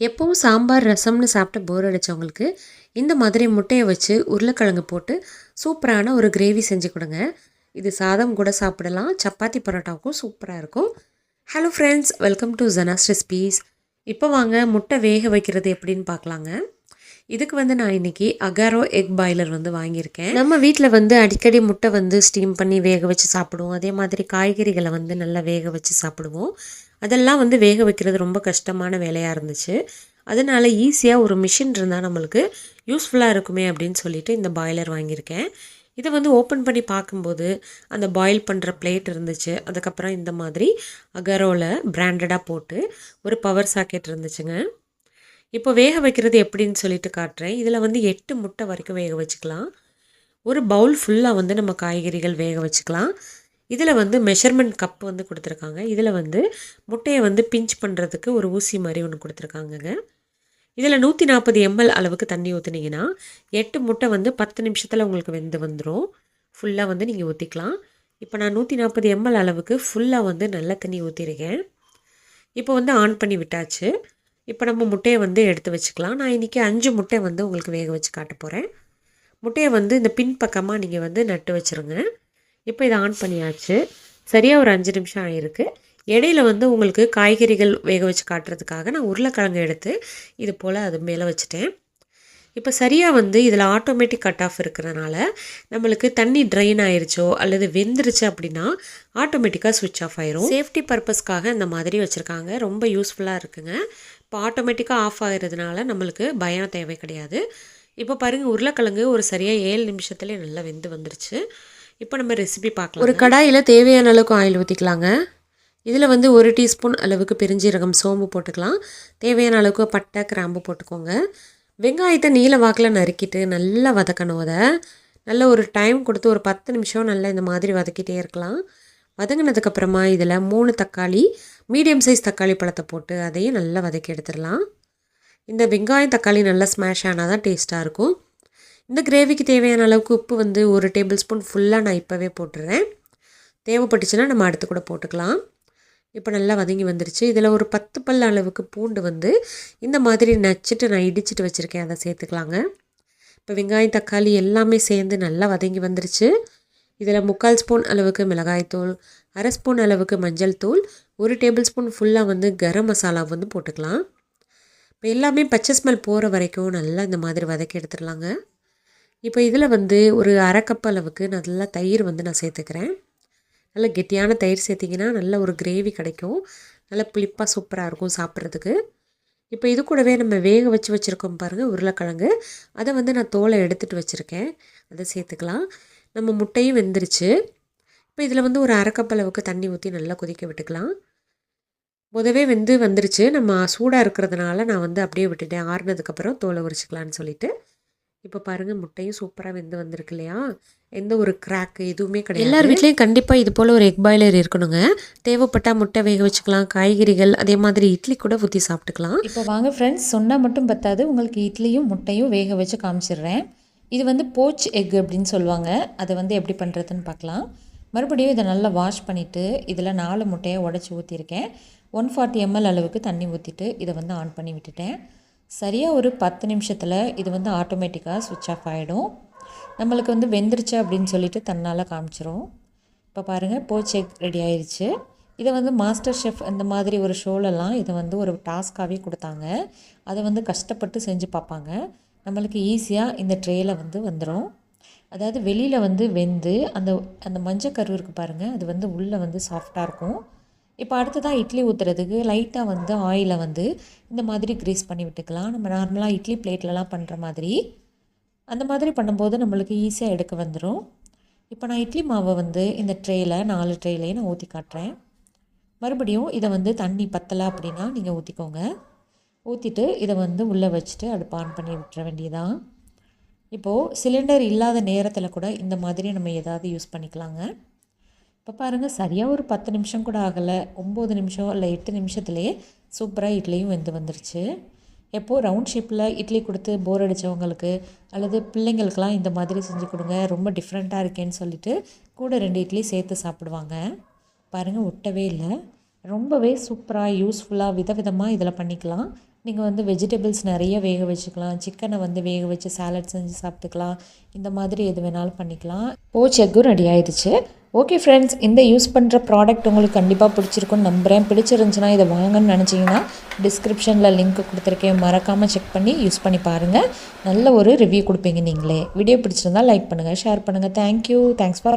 எப்பவும் சாம்பார் ரசம்னு சாப்பிட்டு போர் அடித்தவங்களுக்கு இந்த மாதிரி முட்டையை வச்சு உருளைக்கிழங்கு போட்டு சூப்பரான ஒரு கிரேவி செஞ்சு கொடுங்க. இது சாதம் கூட சாப்பிடலாம் சப்பாத்தி பரோட்டாவுக்கும் சூப்பராக இருக்கும். Hello friends welcome to Jana's recipes இப்போ வாங்க முட்டை வேக வைக்கிறது எப்படின்னு பார்க்கலாங்க. இதுக்கு வந்து நான் இன்னைக்கு அகாரோ எக் பாய்லர் வந்து வாங்கியிருக்கேன். நம்ம வீட்டில் வந்து அடிக்கடி முட்டை வந்து ஸ்டீம் பண்ணி வேக வச்சு சாப்பிடுவோம். அதே மாதிரி காய்கறிகளை வந்து நல்லா வேக வச்சு சாப்பிடுவோம். அதெல்லாம் வந்து வேக வைக்கிறது ரொம்ப கஷ்டமான வேலையாக இருந்துச்சு. அதனால் ஈஸியாக ஒரு மிஷின் இருந்தால் நம்மளுக்கு யூஸ்ஃபுல்லாக இருக்குமே அப்படின்னு சொல்லிட்டு இந்த பாய்லர் வாங்கியிருக்கேன். இதை வந்து ஓப்பன் பண்ணி பார்க்கும்போது அந்த பாயில் பண்ணுற பிளேட் இருந்துச்சு. அதுக்கப்புறம் இந்த மாதிரி அகரோவில் பிராண்டடாக போட்டு ஒரு பவர் சாக்கெட் இருந்துச்சுங்க. இப்போ வேக வைக்கிறது எப்படின்னு சொல்லிட்டு காட்டுறேன். இதில் வந்து எட்டு முட்டை வரைக்கும் வேக வச்சுக்கலாம். ஒரு பவுல் ஃபுல்லாக வந்து நம்ம காய்கறிகள் வேக வச்சுக்கலாம். இதில் வந்து மெஷர்மெண்ட் கப் வந்து கொடுத்துருக்காங்க. இதில் வந்து முட்டையை வந்து பிஞ்ச் பண்ணுறதுக்கு ஒரு ஊசி மாதிரி ஒன்று கொடுத்துருக்காங்கங்க. இதில் நூற்றி நாற்பது எம்எல் அளவுக்கு தண்ணி ஊற்றுனீங்கன்னா எட்டு முட்டை வந்து பத்து நிமிஷத்தில் உங்களுக்கு வெந்து வந்துடும் ஃபுல்லாக வந்து நீங்கள் ஊற்றிக்கலாம் இப்போ நான் நூற்றி நாற்பது எம்எல் அளவுக்கு ஃபுல்லாக வந்து நல்ல தண்ணி ஊற்றிருக்கேன் இப்போ வந்து ஆன் பண்ணி விட்டாச்சு. இப்போ நம்ம முட்டையை வந்து எடுத்து வச்சுக்கலாம். நான் இன்றைக்கி அஞ்சு முட்டை வந்து உங்களுக்கு வேக வச்சு காட்ட போகிறேன் முட்டையை வந்து இந்த பின்பக்கமாக நீங்கள் வந்து நட்டு வச்சுருங்க. இப்போ இதை ஆன் பண்ணியாச்சு. சரியாக ஒரு அஞ்சு நிமிஷம் ஆகிருக்கு இடையில வந்து உங்களுக்கு காய்கறிகள் வேக வச்சு காட்டுறதுக்காக நான் உருளைக்கிழங்கு எடுத்து இது போல் அது மேலே வச்சுட்டேன். இப்போ சரியாக வந்து இதில் ஆட்டோமேட்டிக் கட் ஆஃப் இருக்கிறனால நம்மளுக்கு தண்ணி ட்ரைன் ஆயிடுச்சோ அல்லது வெந்துருச்சு அப்படின்னா ஆட்டோமேட்டிக்காக சுவிட்ச் ஆஃப் ஆயிரும். சேஃப்டி பர்பஸ்க்காக இந்த மாதிரி வச்சுருக்காங்க. ரொம்ப யூஸ்ஃபுல்லாக இருக்குங்க. இப்போ ஆட்டோமேட்டிக்காக ஆஃப் ஆகிறதுனால நம்மளுக்கு பயம் தேவை கிடையாது. இப்போ பாருங்கள் உருளைக்கிழங்கு ஒரு சரியாக ஏழு நிமிஷத்துலேயே நல்லா வெந்து வந்துருச்சு. இப்போ நம்ம ரெசிபி பார்க்கலாம் ஒரு கடாயில் தேவையான அளவுக்கு ஆயில் ஊற்றிக்கலாங்க இதில் வந்து ஒரு டீஸ்பூன் அளவுக்கு பெருஞ்சீரகம் சோம்பு போட்டுக்கலாம். தேவையான அளவுக்கு பட்டை கிராம்பு போட்டுக்கோங்க. வெங்காயத்தை நீல வாக்கில் நறுக்கிட்டு நல்லா வதக்கணும் அதை. நல்ல ஒரு டைம் கொடுத்து ஒரு பத்து நிமிஷம் நல்லா இந்த மாதிரி வதக்கிட்டே இருக்கலாம். வதங்கினதுக்கப்புறமா இதில் மூணு தக்காளி மீடியம் சைஸ் தக்காளி பழத்தை போட்டு அதையும் நல்லா வதக்கி எடுத்துடலாம். இந்த வெங்காயம் தக்காளி நல்லா ஸ்மாஷ் ஆனால் தான் டேஸ்ட்டாக இருக்கும். இந்த கிரேவிக்கு தேவையான அளவுக்கு உப்பு வந்து ஒரு டேபிள் ஸ்பூன் ஃபுல்லாக நான் இப்போவே போட்டுடுறேன் தேவைப்பட்டுச்சுன்னா நம்ம அடுத்து கூட போட்டுக்கலாம். இப்போ நல்லா வதங்கி வந்துருச்சு. இதில் ஒரு பத்து பல் அளவுக்கு பூண்டு வந்து இந்த மாதிரி நச்சுட்டு நான் இடிச்சிட்டு வச்சுருக்கேன். அதை சேர்த்துக்கலாங்க. இப்போ வெங்காயம் தக்காளி எல்லாமே சேர்ந்து நல்லா வதங்கி வந்துருச்சு. இதில் முக்கால் ஸ்பூன் அளவுக்கு மிளகாய்த்தூள் அரை ஸ்பூன் அளவுக்கு மஞ்சள் தூள் ஒரு டேபிள் ஸ்பூன் ஃபுல்லாக வந்து கரம் மசாலா வந்து போட்டுக்கலாம். இப்போ எல்லாமே பச்சை ஸ்மெல் போகிற வரைக்கும் நல்லா இந்த மாதிரி வதக்கி எடுத்துடலாங்க. இப்போ இதில் வந்து ஒரு அரைக்கப் அளவுக்கு நல்லா தயிர் வந்து நான் சேர்த்துக்கிறேன். நல்ல கெட்டியான தயிர் சேர்த்திங்கன்னா நல்ல ஒரு கிரேவி கிடைக்கும். நல்ல புளிப்பாக சூப்பராக இருக்கும் சாப்பிட்றதுக்கு. இப்போ இது கூடவே நம்ம வேக வச்சு வச்சுருக்கோம் பாருங்கள் உருளைக்கிழங்கு. அதை வந்து நான் தோலை எடுத்துகிட்டு வச்சுருக்கேன். அதை சேர்த்துக்கலாம். நம்ம முட்டையும் வெந்துருச்சு. இப்போ இதில் வந்து ஒரு அரைக்கப் அளவுக்கு தண்ணி ஊற்றி நல்லா கொதிக்க விட்டுக்கலாம். முதவே வெந்து வந்துருச்சு. நம்ம சூடாக இருக்கிறதுனால நான் வந்து அப்படியே விட்டுட்டேன். ஆறுனதுக்கப்புறம் தோலை உரிச்சிக்கலான்னு சொல்லிட்டு. இப்போ பாருங்கள் முட்டையும் சூப்பராக வெந்து வந்திருக்கு இல்லையா? எந்த ஒரு கிராக்கு எதுவுமே கிடையாது. எல்லார் வீட்லேயும் கண்டிப்பாக இது போல் ஒரு எக் பாய்லர் இருக்கணுங்க. தேவைப்பட்டால் முட்டை வேக வச்சுக்கலாம் காய்கறிகள் அதே மாதிரி இட்லி கூட ஊற்றி சாப்பிட்டுக்கலாம். இப்போ வாங்க ஃப்ரெண்ட்ஸ் சொன்னால் மட்டும் பத்தாது. உங்களுக்கு இட்லியும் முட்டையும் வேக வச்சு காமிச்சிடுறேன். இது வந்து போச் எக் அப்படின்னு சொல்லுவாங்க. அதை வந்து எப்படி பண்ணுறதுன்னு பார்க்கலாம். மறுபடியும் இதை நல்லா வாஷ் பண்ணிவிட்டு இதில் நாலு முட்டையை உடச்சி ஊற்றிருக்கேன் ஒன் ஃபார்ட்டி எம்எல் அளவுக்கு தண்ணி ஊற்றிட்டு இதை வந்து ஆன் பண்ணி விட்டுட்டேன். சரியாக ஒரு பத்து நிமிஷத்தில் இது வந்து ஆட்டோமேட்டிக்காக சுவிட்ச் ஆஃப் ஆகிடும் நம்மளுக்கு வந்து வெந்துருச்சு அப்படின்னு சொல்லிட்டு தன்னால் காமிச்சிரும். இப்போ பாருங்கள் போச்செக் ரெடி ஆயிடுச்சு இதை வந்து மாஸ்டர் ஷெஃப் அந்த மாதிரி ஒரு ஷோலெல்லாம் இதை வந்து ஒரு டாஸ்க்காகவே கொடுத்தாங்க. அதை வந்து கஷ்டப்பட்டு செஞ்சு பார்ப்பாங்க. நம்மளுக்கு ஈஸியாக இந்த ட்ரேயில் வந்து வந்துடும் அதாவது வெளியில் வந்து வெந்து அந்த அந்த மஞ்சள் கரு இருக்குது பாருங்கள் அது வந்து உள்ளே வந்து சாஃப்டாக இருக்கும். இப்போ அடுத்ததாக இட்லி ஊற்றுறதுக்கு லைட்டாக வந்து ஆயிலை வந்து இந்த மாதிரி க்ரீஸ் பண்ணி விட்டுக்கலாம். நம்ம நார்மலாக இட்லி பிளேட்லலாம் பண்ணுற மாதிரி. அந்த மாதிரி பண்ணும்போது நம்மளுக்கு ஈஸியாக எடுக்க வந்துடும் இப்போ நான் இட்லி மாவை வந்து இந்த ட்ரேயில் நாலு ட்ரேலையும் நான் ஊற்றி காட்டுறேன். மறுபடியும் இதை வந்து தண்ணி பத்தலை அப்படின்னா நீங்கள் ஊற்றிக்கோங்க ஊற்றிட்டு இதை வந்து உள்ளே வச்சுட்டு அடுப்பு ஆன் பண்ணி விட்டுற வேண்டியதான் இப்போது சிலிண்டர் இல்லாத நேரத்தில் கூட இந்த மாதிரி நம்ம எதாவது யூஸ் பண்ணிக்கலாங்க. இப்போ பாருங்கள் சரியாக ஒரு பத்து நிமிஷம் கூட ஆகலை. ஒம்பது நிமிஷம் இல்லை எட்டு நிமிஷத்துலேயே சூப்பராக இட்லியும் வெந்து வந்துருச்சு. எப்போது ரவுண்ட் ஷேப்பில் இட்லி கொடுத்து போர் அடித்தவங்களுக்கு அல்லது பிள்ளைங்களுக்கெலாம் இந்த மாதிரி செஞ்சு கொடுங்க ரொம்ப டிஃப்ரெண்ட்டாக இருக்கேன்னு சொல்லிட்டு கூட ரெண்டு இட்லி சேர்த்து சாப்பிடுவாங்க. பாருங்கள் ஒட்டவே இல்லை. ரொம்பவே சூப்பராக யூஸ்ஃபுல்லாக விதவிதமாக இதில் பண்ணிக்கலாம். நீங்கள் வந்து வெஜிடபிள்ஸ் நிறைய வேக வச்சுக்கலாம். சிக்கனை வந்து வேக வச்சு சாலட் செஞ்சு சாப்பிட்டுக்கலாம். இந்த மாதிரி எது வேணாலும் பண்ணிக்கலாம். போச் எக்கும் ரெடி ஆயிடுச்சு. ஓகே ஃப்ரெண்ட்ஸ் இந்த யூஸ் பண்ணுற ப்ராடக்ட் உங்களுக்கு கண்டிப்பாக பிடிச்சிருக்குன்னு நம்புகிறேன் பிடிச்சிருந்துச்சுன்னா இதை வாங்கன்னு நினச்சிங்கன்னா டிஸ்கிரிப்ஷனில் லிங்க் கொடுத்துருக்கேன். மறக்காமல் செக் பண்ணி யூஸ் பண்ணி பாருங்கள் நல்ல ஒரு ரிவ்யூ கொடுப்பீங்க நீங்களே. வீடியோ பிடிச்சிருந்தா லைக் பண்ணுங்கள் ஷேர் பண்ணுங்கள் தேங்க்யூ தேங்க்ஸ் ஃபார்